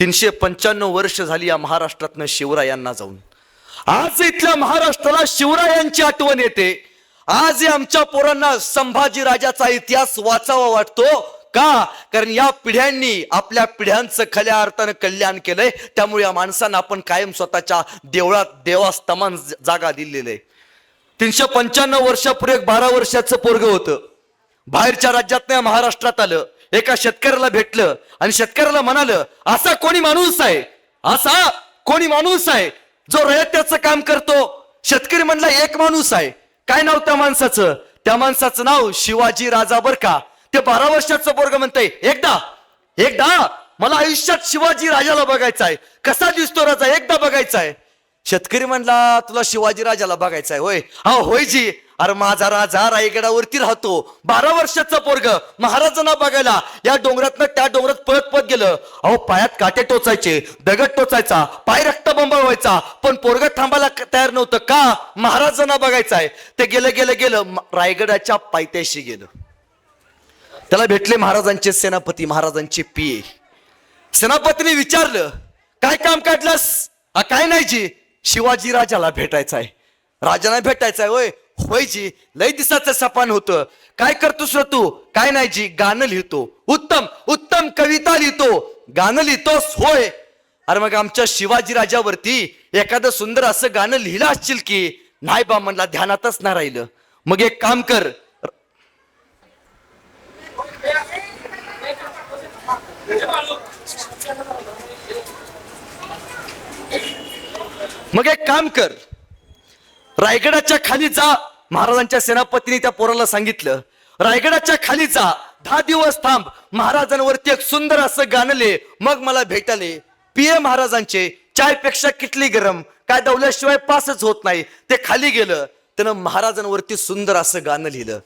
तीनशे पंच्याण्णव वर्ष झाली या महाराष्ट्रातनं शिवरायांना जाऊन. आज इथल्या महाराष्ट्राला शिवरायांची आठवण येते. आज आमच्या पोरांना संभाजी राजाचा इतिहास वाचावा वाटतो. का? कारण या पिढ्यांनी आपल्या पिढ्यांचं खऱ्या अर्थानं कल्याण केलंय. त्यामुळे या माणसांना आपण कायम स्वतःच्या देवळात देवास्तमान जागा दिलेली आहे. तीनशे पंच्याण्णव वर्षापूर्वी एक बारा वर्षाचं पोरग होतं. बाहेरच्या राज्यात महाराष्ट्रात आलं. एका शेतकऱ्याला भेटलं आणि शेतकऱ्याला म्हणालं असा कोणी माणूस आहे असा कोणी माणूस आहे जो रयत्याचं काम करतो. शेतकरी म्हणला एक माणूस आहे. काय नाव त्या माणसाचं? त्या माणसाचं नाव शिवाजी राजा बर का. ते बारा वर्षाचं बोर्ग म्हणतंय एकदा एकदा मला आयुष्यात शिवाजी राजाला बघायचा आहे. कसा दिसतो राजा? एकदा बघायचा आहे. शेतकरी म्हणला तुला शिवाजी राजाला बघायचा आहे होय? हा होय जी. अरे माझा राजा रायगडावरती राहतो. बारा वर्षाचा पोरग. महाराजांना बघायला. या डोंगरातनं त्या डोंगरात पळत पळत गेलं. अहो पायात काटे टोचायचे दगड टोचायचा पाय रक्त व्हायचा पण पोरग थांबायला तयार नव्हतं. का? महाराजांना बघायचंय. ते गेलं गेलं गेलं. रायगडाच्या पायथ्याशी गेलं. त्याला भेटले महाराजांचे सेनापती महाराजांचे पिये सेनापतीने विचारलं काय काम काढलंस? "आ, काय नाही जी. शिवाजी राजाला भेटायचं आहे राजाला भेटायचं आहे होय. होय जी लय दिसाचं सपान होतं. काय करतोस र तू? काय नाही जी गाणं लिहितो. उत्तम उत्तम कविता लिहितो. गाणं लिहितोस होय. अरे मग आमच्या शिवाजी राजावरती एखादं सुंदर असं गाणं लिहिलं असशील की? नाही बा म्हणला ध्यानातच नाही राहिलं. मग एक काम कर मग एक काम कर. रायगडाच्या खाली जा. महाराजांच्या सेनापतीने त्या पोराला सांगितलं रायगडाच्या खाली जा. दहा दिवस थांब. महाराजांवरती एक सुंदर असं गाणं मग मला भेटाले पिये महाराजांचे चायपेक्षा किटली गरम. काय दवल्याशिवाय पासच होत नाही. ते खाली गेलं. त्यानं महाराजांवरती सुंदर असं गाणं लिहिलं.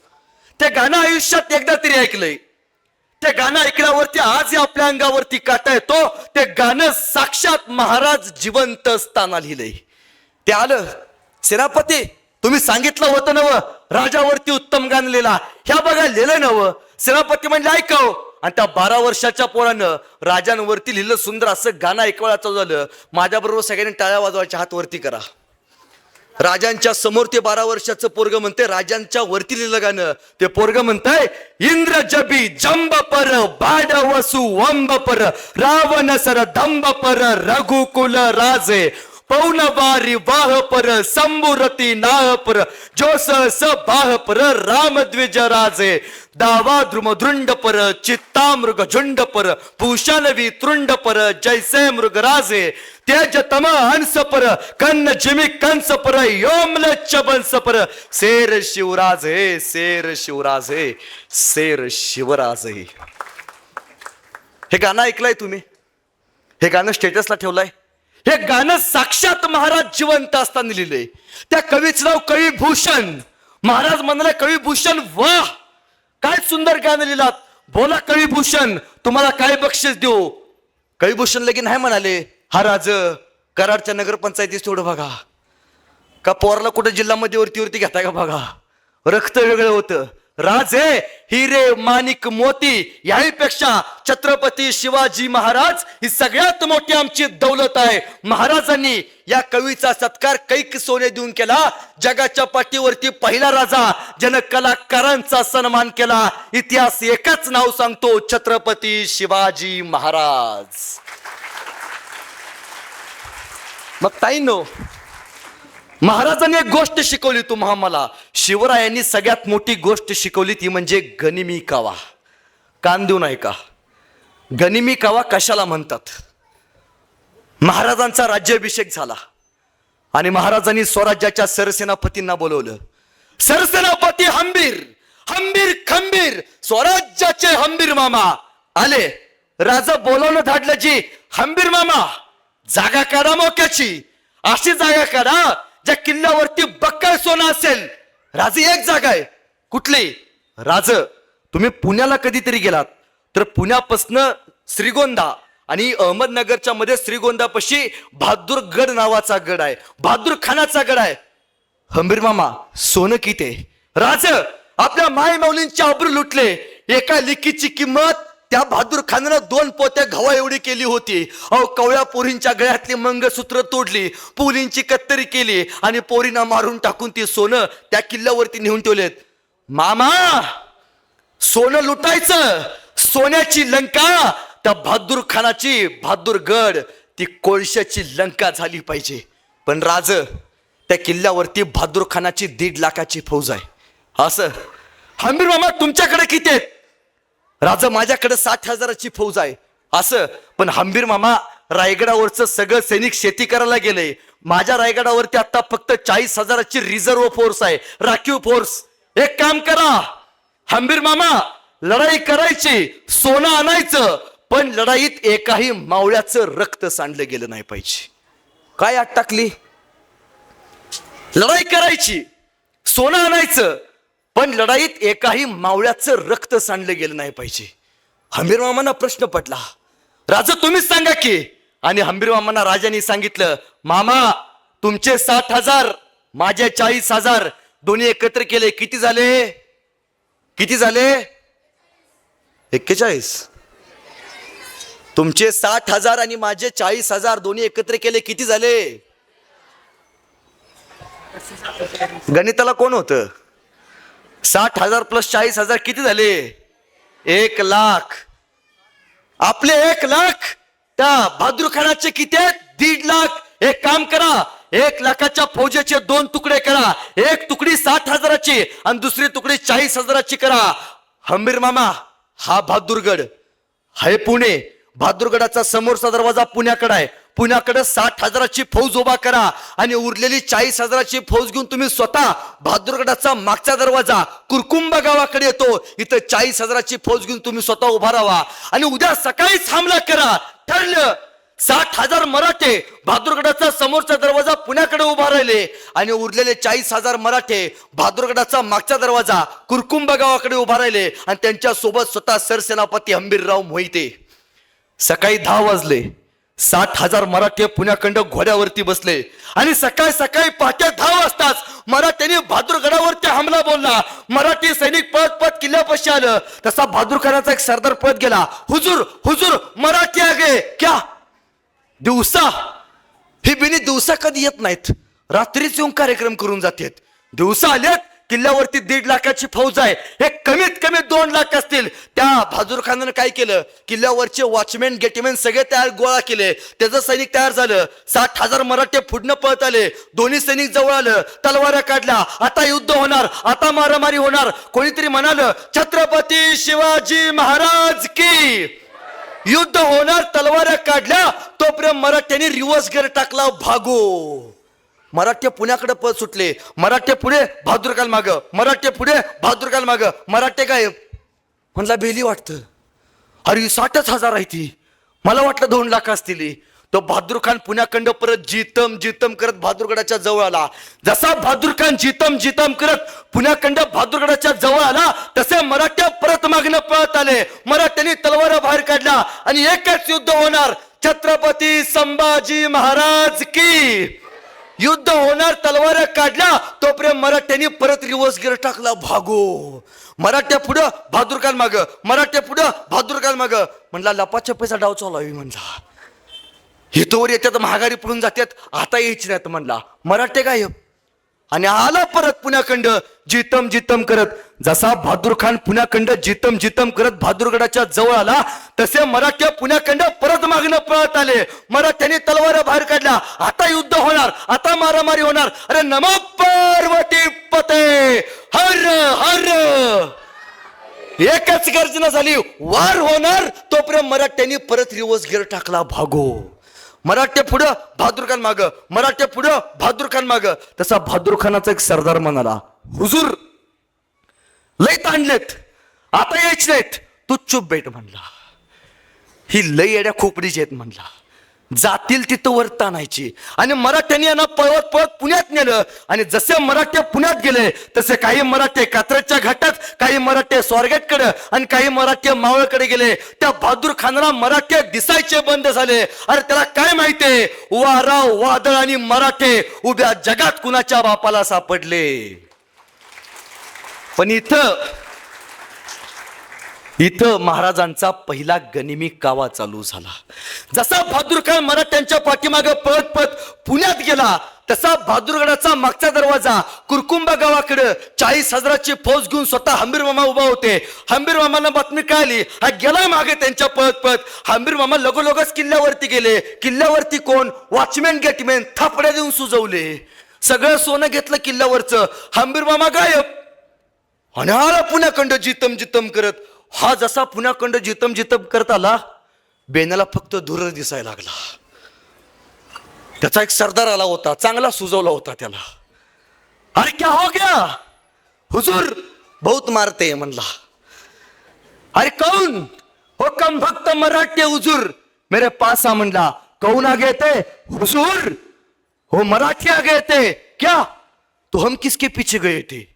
ते गाणं आयुष्यात एकदा तरी ऐकलंय. ते गाणं ऐकल्यावरती आज आपल्या अंगावरती काटा येतो. ते गाणं साक्षात महाराज जिवंत असताना लिहिलंय. ते आलं. सेनापती तुम्ही सांगितलं होतं नव राजावरती उत्तम गाणं लिहिला ह्या बघा लिहिलं नव सेनापती म्हणजे ऐकाव. आणि त्या बारा वर्षाच्या पोरानं राजांवरती लिहिलं सुंदर असं गाणं ऐकवायचं झालं. माझ्याबरोबर सगळ्यांनी टाळ्या वाजवायच्या हातवरती करा. राजांच्या समोर ते बारा वर्षाचं पोरग म्हणते राजांच्या वरती लिहिलं गाणं. ते पोरग म्हणताय इंद्र जबी जंब पर बाड वसु वंब पर रावण सर दंब पर रघुकुल राजे पौन बारी वाह पर संबुरती नाह पर जोस स बाह पर राम द्विज राजे। दावा द्रुम दृंड पर चित्ता मृग झुंड पर भूषणवी तृंड पर जैसे मृग राजे। तेज तम हंस पर कन्न जिमी कंस पर योमल चबंस पर। शेर शिवराज हे शेर शिवराज हे शेर शिवराज हे हे गाणं ऐकलंय तुम्ही? हे गाणं स्टेटसला ठेवलंय? हे गाणं साक्षात महाराज जिवंत असताना लिहिलंय. त्या कवीचं नाव कवी भूषण महाराज म्हणाले कवी भूषण वा काय सुंदर गाणं लिहिलात. बोला कवी भूषण तुम्हाला काय बक्षीस देऊ? कवी भूषण लगे नाही म्हणाले. हा राज कराडच्या नगरपंचायतीस थोडं बघा. का पोरला कुठं जिल्हा वरती वरती घेताय का बघा? रक्त वेगळं होतं. राजे हिरे माणिक मोती याहीपेक्षा छत्रपती शिवाजी महाराज ही सगळ्यात मोठी आमची दौलत आहे. महाराजांनी या कवीचा सत्कार कैक सोने देऊन केला. जगाच्या पाठीवरती पहिला राजा ज्यानं कलाकारांचा सन्मान केला. इतिहास एकच नाव सांगतो छत्रपती शिवाजी महाराज. मग ताईनो महाराजांनी एक गोष्ट शिकवली तुम्हा मला शिवरायांनी सगळ्यात मोठी गोष्ट शिकवली ती म्हणजे गनिमी कावा. कान देऊ नाही का गनिमी कावा कशाला म्हणतात? महाराजांचा राज्याभिषेक झाला. आणि महाराजांनी स्वराज्याच्या सरसेनापतींना बोलवलं. सरसेनापती हंबीर हंबीर खंबीर स्वराज्याचे हंबीर मामा. आले. राजा बोलवलं धाडलं जी हंबीर मामा. जागा काढा मोक्याची. अशी जागा काढा. ज्या किल्ल्यावरती बक्कळ सोनं असेल राजे एक जागा आहे. कुठली? राज. तुम्ही पुण्याला कधीतरी गेलात. तर पुण्यापासनं श्रीगोंदा आणि अहमदनगरच्या मध्ये श्रीगोंदापाशी बहादूर गड नावाचा गड आहे. बहादूर खानाचा गड आहे. हंबीर मामा सोनं किती राज आपल्या माय माऊलींचे आबरू लुटले. एका लिकीची किंमत त्या बहादूर खानानं दोन पोत्या गव्हा एवढी केली होती. अहो कवळ्या पोरींच्या गळ्यातली मंगळसूत्र तोडली पुलींची कत्तरी केली आणि पोरींना मारून टाकून ती सोनं त्या किल्ल्यावरती नेऊन ठेवलेत. मामा सोनं लुटायचं. सोन्याची लंका त्या बहादूर खानाची बहादूर गड ती कोळशाची लंका झाली पाहिजे. पण राज त्या किल्ल्यावरती बहादूर खानाची दीड लाखाची फौज आहे. असं हमीर मामा तुमच्याकडे किती आहेत? राजा माझ्याकडे साठ हजाराची फौज आहे. असं. पण हंबीर मामा रायगडावरचं सगळं सैनिक शेती करायला गेले. माझ्या रायगडावरती आता फक्त चाळीस हजाराची रिझर्व्ह फोर्स आहे. राखीव फोर्स एक काम करा. हंबीर मामा लढाई करायची सोनं आणायचं पण लढाईत एकाही मावळ्याचं रक्त सांडलं गेलं नाही पाहिजे. काय आत टाकली? लढाई करायची सोनं आणायचं पण लढाईत एकाही मावळ्याचं रक्त सांडलं गेलं नाही पाहिजे. हंबीर मामांना प्रश्न पडला राजा तुम्हीच सांगा की. आणि हंबीर मामांना राजाने सांगितलं मामा तुमचे साठ हजार माझे चाळीस हजार दोन्ही एकत्र केले. किती झाले? किती झाले? एक्केचाळीस. तुमचे साठ हजार आणि माझे चाळीस हजार दोन्ही एकत्र केले. किती झाले? गणिताला कोण होतं? साठ हजार प्लस चाळीस हजार किती झाले? एक लाख. आपले एक लाख त्या बहादूर खानाचे किती आहेत? दीड लाख. एक काम करा एक लाखाच्या फौजेचे दोन तुकडे करा. एक तुकडी साठ हजाराची आणि दुसरी तुकडी चाळीस हजाराची करा. हंबीर मामा हा बहादूरगड. हाय पुणे. बहादूरगडाचा समोरचा दरवाजा पुण्याकडे आहे. पुण्याकडे साठ हजाराची फौज उभा करा आणि उरलेली चाळीस हजाराची फौज घेऊन तुम्ही स्वतः बहादूरगडाचा मागचा दरवाजा कुरकुंबा गावाकडे येतो. इथं चाळीस हजाराची फौज घेऊन तुम्ही स्वतः उभा राहा. आणि उद्या सकाळीच हमला करा. ठरलं साठ हजार मराठे बहादूरगडाचा समोरचा दरवाजा पुण्याकडे उभा राहिले आणि उरलेले चाळीस हजार मराठे बहादूरगडाचा मागचा दरवाजा कुरकुंबा गावाकडे उभा राहिले आणि त्यांच्यासोबत स्वतः सरसेनापती हंबीरराव मोहिते. सकाळी दहा वाजले. साठ हजार मराठे पुण्याखंड घोड्यावरती बसले. आणि सकाळी सकाळी पहाटे दहा वाजताच मराठ्यांनी बहादूरगडावरती हमला बोलला. मराठी सैनिक पळत पळत किल्ल्यापाशी आलं. तसा बहादूर एक सरदार पळत गेला. हुजूर हुजूर मराठी आगे क्या? दिवसा. ही बिनी दिवसा कधी येत नाहीत. रात्रीच येऊन कार्यक्रम करून जातात. दिवसा आल्यात किल्ल्यावरती दीड लाखाची फौज आहे. हे कमीत कमी दोन लाख असतील. त्या बहादूर खानानं काय केलं? किल्ल्यावरचे वॉचमॅन गेटमॅन सगळे तयार गोळा केले. त्याचं सैनिक तयार झालं. साठ हजार मराठे फुडणं पळत आले. दोन्ही सैनिक जवळ आलं. तलवाऱ्या काढल्या. आता युद्ध होणार. आता मारामारी होणार. कोणीतरी म्हणाल छत्रपती शिवाजी महाराज की. युद्ध होणार. तलवाऱ्या काढल्या. तोपर्यंत मराठ्यांनी रिवर्स गेअर टाकला भागो. मराठे पुण्याकडे पळ सुटले. मराठे पुढे बहादूरकाल माग. मराठे पुढे बहादूरकाल माग. मराठे काय म्हणला बेली वाटतं? अरे साठच हजार आहे ती. मला वाटलं दोन लाख असतील. तो बहादूर खान पुण्याखंड परत जितम जितम करत बहादूरगडाच्या जवळ आला. जसा बहादूर खान जितम जितम करत पुण्याखंड बहादूरगडाच्या जवळ आला तसे मराठ्या परत मागणं पळत आले. मराठ्यांनी तलवारा बाहेर काढला आणि एकच युद्ध होणार. छत्रपती संभाजी महाराज की युद्ध होणार तलवार काढल्या तोपर्यंत मराठ्यांनी परत रिवर्स गिअर टाकला भागो. मराठ्या पुढं बहादूरकाल माग. मराठ्या पुढं बहादूरकाल माग. म्हणला लपाछपाचा डाव चालू म्हणला. हितोवर येतात महागारी पडून जातात. आता यायची नाहीत म्हणला. मराठे गायब. आणि आला परत पुण्याखंड जितम जितम करत. जसा बहादूर खान पुण्याखंड जितम जितम करत बहादूरगडाच्या जवळ आला तसे मराठ्या पुण्याखंड परत मागणं पळत आले. मराठ्यांनी तलवार बाहेर काढल्या. आता युद्ध होणार आता मारामारी होणार. अरे नम पार्वती पते! हर हर! एकच गर्जना झाली. वार होणार तोपर्यंत मराठ्यांनी परत रिवर्स गिअर टाकला भागो. मराठ्या पुढं बहादूर खान माग. मराठ्या पुढं बहादूर खान माग. तसा बहादूर खानाचा एक सरदार म्हणाला हुजूर लय ताणलेत. आता यायचे नाहीत तू चुप बेट म्हणला. ही लय येड्या खोपडीची आहेत म्हणला. जातील तिथं वर ताणायची आणि मराठ्यांनी यांना पळवत पळत पुण्यात नेलं. आणि जसे मराठे पुण्यात गेले तसे काही मराठे कात्रजच्या घाटात काही मराठे स्वारगेटकडे आणि काही मराठे मावळकडे गेले. त्या बहादूर खानला मराठे दिसायचे बंद झाले. अरे त्याला काय माहितीये वारा वादळ आणि मराठे उभ्या जगात कुणाच्या बापाला सापडले? पण इथं इथं महाराजांचा पहिला गनिमी कावा चालू झाला. जसा भादुरखान मराठ्यांच्या पाठीमागे पळत पळत पुण्यात गेला तसा बहादुरगडाचा मागचा दरवाजा कुरकुंबा गावाकडे चाळीस हजाराची फौज घेऊन स्वतः हंबीर मामा उभा होते. हंबीर मामाला बातमी कळाली हा गेलाय मागे त्यांच्या पळत पळत. हंबीर मामा लगोलगच किल्ल्यावरती गेले. किल्ल्यावरती कोण? वॉचमॅन गेटमॅन थापड्या देऊन सुजवले. सगळं सोनं घेतलं किल्ल्यावरचं. हंबीर मामा गायब. आणि आला पुण्याखंड जितम जितम करत. हा जसा पुण्याखंड जितम जितम करत आला बेनाला फक्त धुर दिसायला लागला. त्याचा एक सरदार आला होता चांगला सुजवला होता त्याला. अरे क्या हो गया? हुजूर बहुत मारते म्हणला. अरे कौन? हो कम भक्त मराठी हुजूर. मेरे पास आ म्हणला कौन आगे गए थे? हुजूर हो मराठी आगे गए थे. क्या? तो हम किसके पीछे गए थे?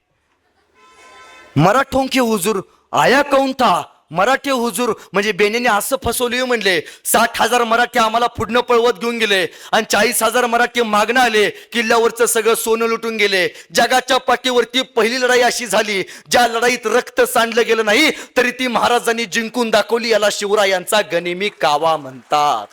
मराठों के हुजूर आया कौन था? मराठी हुजूर म्हणजे बेनेने असं फसवलं म्हणले साठ हजार मराठी आम्हाला पुढनं पळवत घेऊन गेले आणि चाळीस हजार मराठी मागणं आले किल्ल्यावरचं सगळं सोनं लुटून गेले. जगाच्या पाठीवरती पहिली लढाई अशी झाली ज्या लढाईत रक्त सांडलं गेलं नाही तरी ती महाराजांनी जिंकून दाखवली याला शिवरायांचा गनिमी कावा म्हणतात.